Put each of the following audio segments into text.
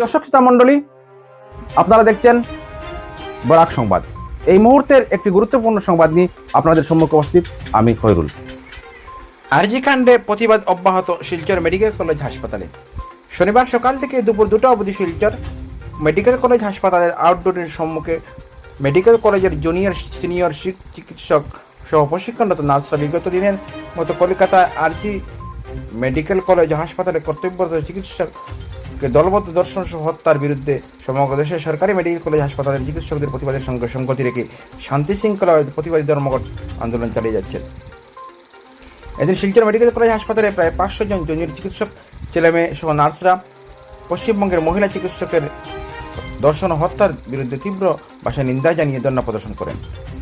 দর্শক মণ্ডলী, আপনারা দেখছেন বরাক সংবাদ। এই মুহূর্তের একটি গুরুত্বপূর্ণ সংবাদ নিয়ে আপনাদের সম্মুখে উপস্থিত আমি খৈরুল। আরজি কাণ্ডে প্রতিবাদ অব্যাহত শিলচর মেডিকেল কলেজ হাসপাতালে। শনিবার সকাল থেকে দুপুর দুটো অবধি শিলচর মেডিকেল কলেজ হাসপাতালের আউটডোরের সম্মুখে মেডিকেল কলেজের জুনিয়র, সিনিয়র চিকিৎসক সহ প্রশিক্ষণরত নার্সরা বিগত দিনের মতো কলকাতায় আরজি মেডিকেল কলেজ হাসপাতালে কর্তব্যরত চিকিৎসককে দলবদ্ধ দর্শন সহ হত্যার বিরুদ্ধে সমগ্র দেশের সরকারি মেডিকেল কলেজ হাসপাতালের চিকিৎসকদের প্রতিবাদের সঙ্গে সঙ্গতি রেখে শান্তি শৃঙ্খলা প্রতিবাদী ধর্মঘট আন্দোলন চালিয়ে যাচ্ছে এদিন শিলচর মেডিকেল কলেজ হাসপাতালে প্রায় পাঁচশো জন জুনিয়র চিকিৎসক, ছেলেমেয়ে সহ নার্সরা, পশ্চিমবঙ্গের মহিলা চিকিৎসকের দর্শন হত্যার বিরুদ্ধে তীব্র ভাষায় নিন্দা জানিয়ে ধর্ণা প্রদর্শন করেন।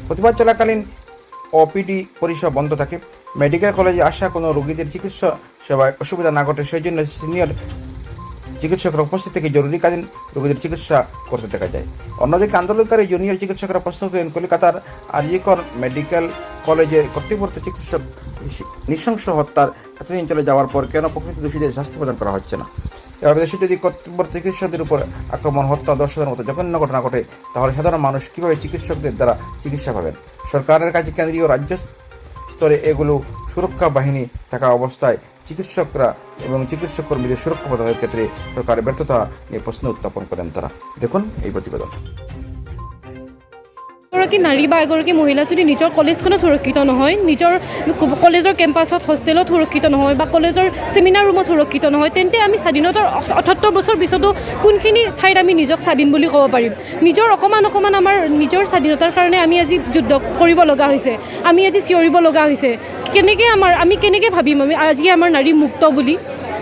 প্রতিবাদ চলাকালীন ওপিডি পরিষেবা বন্ধ থাকে। মেডিকেল কলেজে আসা কোনো রোগীদের চিকিৎসা সেবায় অসুবিধা না ঘটে সেই জন্য সিনিয়র চিকিৎসকরা উপস্থিত থেকে জরুরিকালীন রোগীদের চিকিৎসা করতে দেখা যায়। অন্যদিকে আন্দোলনকারী জুনিয়র চিকিৎসকরা প্রশ্ন করেন কলকাতার আরজিকর মেডিকেল কলেজে কর্তৃপক্ষ চিকিৎসক নৃশংস হত্যার এতদিন চলে যাওয়ার পর কেন প্রকৃত দোষীদের শাস্তি প্রদান করা হচ্ছে না? এভাবে দেশে যদি কর্তব্য চিকিৎসকদের উপর আক্রমণ, হত্যা, দর্শনের মতো জঘন্য ঘটনা ঘটে, তাহলে সাধারণ মানুষ কীভাবে চিকিৎসকদের দ্বারা চিকিৎসা পাবেন? সরকারের কাছে কেন্দ্রীয় রাজ্য স্তরে এগুলো সুরক্ষা বাহিনী থাকা অবস্থায় চিকিৎসকরা এবং চিকিৎসক কর্মীদের সুরক্ষা প্রদানের ক্ষেত্রে সরকারের ব্যর্থতা নিয়ে প্রশ্ন উত্থাপন করেন তারা। দেখুন এই প্ৰতিবেদন এগৰাকী নাৰী বা এগৰাকী মহিলা যদি নিজৰ কলেজখনত সুৰক্ষিত নহয় নিজৰ কলেজৰ কেম্পাছত হোষ্টেলত সুৰক্ষিত নহয় বা কলেজৰ ছেমিনাৰ ৰুমত সুৰক্ষিত নহয় তেন্তে আমি স্বাধীনতাৰ অঠসত্তৰ বছৰ পিছতো কোনখিনি ঠাইত আমি নিজক স্বাধীন বুলি ক'ব পাৰিম? নিজৰ অকণমান অকণমান আমাৰ নিজৰ স্বাধীনতাৰ কাৰণে আমি আজি যুদ্ধ কৰিব লগা হৈছে। আমি আজি চিঞৰিব লগা হৈছে। কেনেকৈ আমাৰ আমি কেনেকৈ ভাবিম আমি আজি আমাৰ নাৰী মুক্ত বুলি?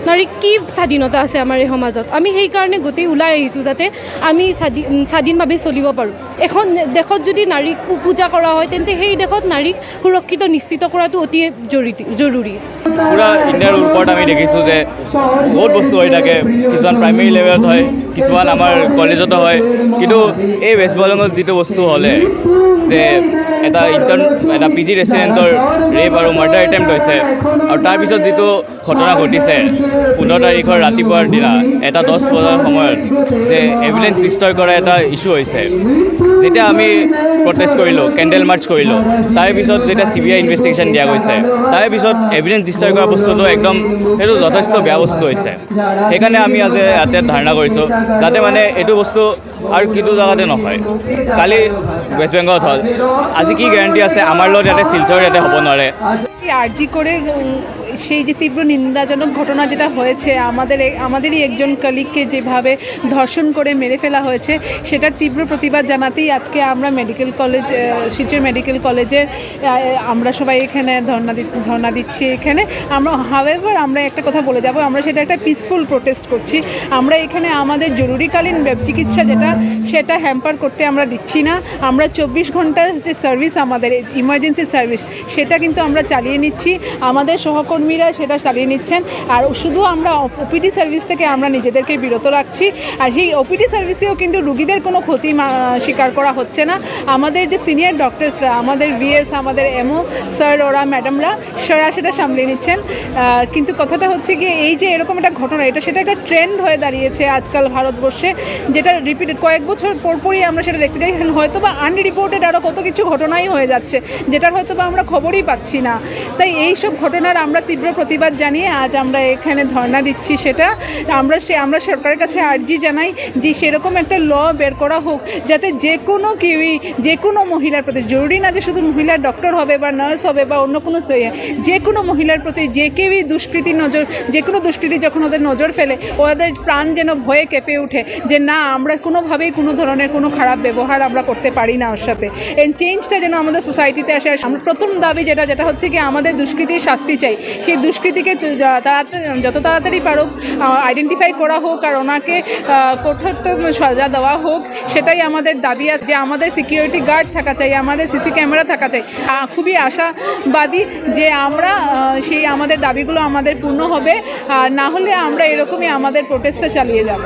নাৰী, কি স্বাধীনতা আছে আমাৰ এই সমাজত? আমি সেইকাৰণে গোটেই ওলাই আহিছোঁ যাতে আমি স্বাধীন স্বাধীনভাৱে চলিব পাৰোঁ। এখন দেশত যদি নাৰীক পূজা কৰা হয়, তেন্তে সেই দেশত নাৰীক সুৰক্ষিত নিশ্চিত কৰাটো অতি জৰুৰী জৰুৰী। পুৰা ইণ্ডিয়াৰ আমি দেখিছোঁ যে বহুত বস্তু হৈ থাকে। কিছুমান প্ৰাইমেৰী লেভেলত হয়, কিছুমান আমাৰ কলেজতো হয়। কিন্তু এই ৱেষ্ট বেংগলত যিটো বস্তু হ'লে যে এটা ইণ্টাৰ্ণ এটা পি জি ৰেচিডেণ্টৰ ৰেপ আৰু মাৰ্ডাৰ এটেম্প্ট হৈছে। আৰু তাৰপিছত যিটো ঘটনা ঘটিছে পোন্ধৰ তাৰিখৰ ৰাতিপুৱাৰ দিনা এটা দহ বজাৰ সময়ত যে এভিডেঞ্চ ডিষ্ট্ৰয় কৰা এটা ইছ্যু হৈছে। যেতিয়া আমি প্ৰটেষ্ট কৰিলোঁ কেণ্ডেল মাৰ্চ কৰিলোঁ তাৰে পিছত যেতিয়া চি বি আই ইনভেষ্টিগেশ্যন দিয়া গৈছে তাৰে পিছত এভিডেঞ্চ ডিষ্ট্ৰয় কৰা বস্তুটো একদম সেইটো যথেষ্ট বেয়া বস্তু হৈছে। সেইকাৰণে আমি আজি ইয়াতে ধাৰণা কৰিছোঁ যাতে মানে এইটো বস্তু আৰু কিটো জেগাতে নহয়। কালি ৱেষ্ট বেংগলত হ'ল। আজি কি গেৰাণ্টি আছে? আমাৰ লগত ইয়াতে শিলচৰ ইয়াতে হ'ব নোৱাৰে। আরজি করে সেই যে তীব্র নিন্দাজনক ঘটনা যেটা হয়েছে, আমাদের আমাদেরই একজন কলিগকে যেভাবে ধর্ষণ করে মেরে ফেলা হয়েছে, সেটার তীব্র প্রতিবাদ জানাতেই আজকে আমরা মেডিকেল কলেজ শিলচর মেডিকেল কলেজের আমরা সবাই এখানে ধর্ণা দি- ধর্ণা দিচ্ছি এখানে। আমরা হাওয়েভার আমরা একটা কথা বলে যাব, আমরা সেটা একটা পিসফুল প্রোটেস্ট করছি। আমরা এখানে আমাদের জরুরিকালীন চিকিৎসা যেটা, সেটা হ্যাম্পার করতে আমরা দিচ্ছি না। আমরা চব্বিশ ঘণ্টার যে সার্ভিস আমাদের ইমার্জেন্সি সার্ভিস সেটা কিন্তু আমরা চালিয়ে নিচ্ছি। আমাদের সহকর্মীরা সেটা চালিয়ে নিচ্ছেন। আর শুধু আমরা ওপিডি সার্ভিস থেকে আমরা নিজেদেরকে বিরত রাখছি। আর সেই ওপিডি সার্ভিসেও কিন্তু রুগীদের কোনো ক্ষতি স্বীকার করা হচ্ছে না। আমাদের যে সিনিয়র ডক্টরসরা আমাদের বিএস আমাদের এমও স্যার ওরা ম্যাডামরা সেরা সেটা সামলে নিচ্ছেন। কিন্তু কথাটা হচ্ছে কি এই যে এরকম একটা ঘটনা, এটা সেটা একটা ট্রেন্ড হয়ে দাঁড়িয়েছে আজকাল ভারতবর্ষে, যেটা রিপিটেড কয়েক বছর পরপরই আমরা সেটা দেখতে যাই। হয়তো বা আনরিপোর্টেড আরও কত কিছু ঘটনাই হয়ে যাচ্ছে, যেটার হয়তো বা আমরা খবরই পাচ্ছি না। তাই এই সব ঘটনার আমরা তীব্র প্রতিবাদ জানিয়ে আজ আমরা এখানে ধর্ণা দিচ্ছি সেটা। আমরা সে আমরা সরকারের কাছে আর্জি জানাই যে সেরকম একটা ল বের করা হোক, যাতে যে কোনো কেউই, যে কোনো মহিলার প্রতি, জরুরি না যে শুধু মহিলার ডক্টর হবে বা নার্স হবে বা অন্য কোনো যে কোনো মহিলার প্রতি যে কেউই দুষ্কৃতি নজর, যে কোনো দুষ্কৃতি যখন ওদের নজর ফেলে, ওদের প্রাণ যেন ভয়ে কেঁপে ওঠে যে না, আমরা কোনোভাবেই কোনো ধরনের কোনো খারাপ ব্যবহার আমরা করতে পারি না ওর সাথে। এই চেঞ্জটা যেন আমাদের সোসাইটিতে আসে। আমরা প্রথম দাবি যেটা যেটা হচ্ছে কি আমাদের দুষ্কৃতির শাস্তি চাই। সেই দুষ্কৃতিকে তাড়াতাড়ি যত তাড়াতাড়ি পারুক আইডেন্টিফাই করা হোক আর ওনাকে কঠোর কঠোরতম সাজা দেওয়া হোক, সেটাই আমাদের দাবি আছে। যে আমাদের সিকিউরিটি গার্ড থাকা চাই, আমাদের সিসি ক্যামেরা থাকা চাই। খুবই আশাবাদী যে আমরা সেই আমাদের দাবিগুলো আমাদের পূর্ণ হবে। আর না হলে আমরা এরকমই আমাদের প্রোটেস্টটা চালিয়ে যাব।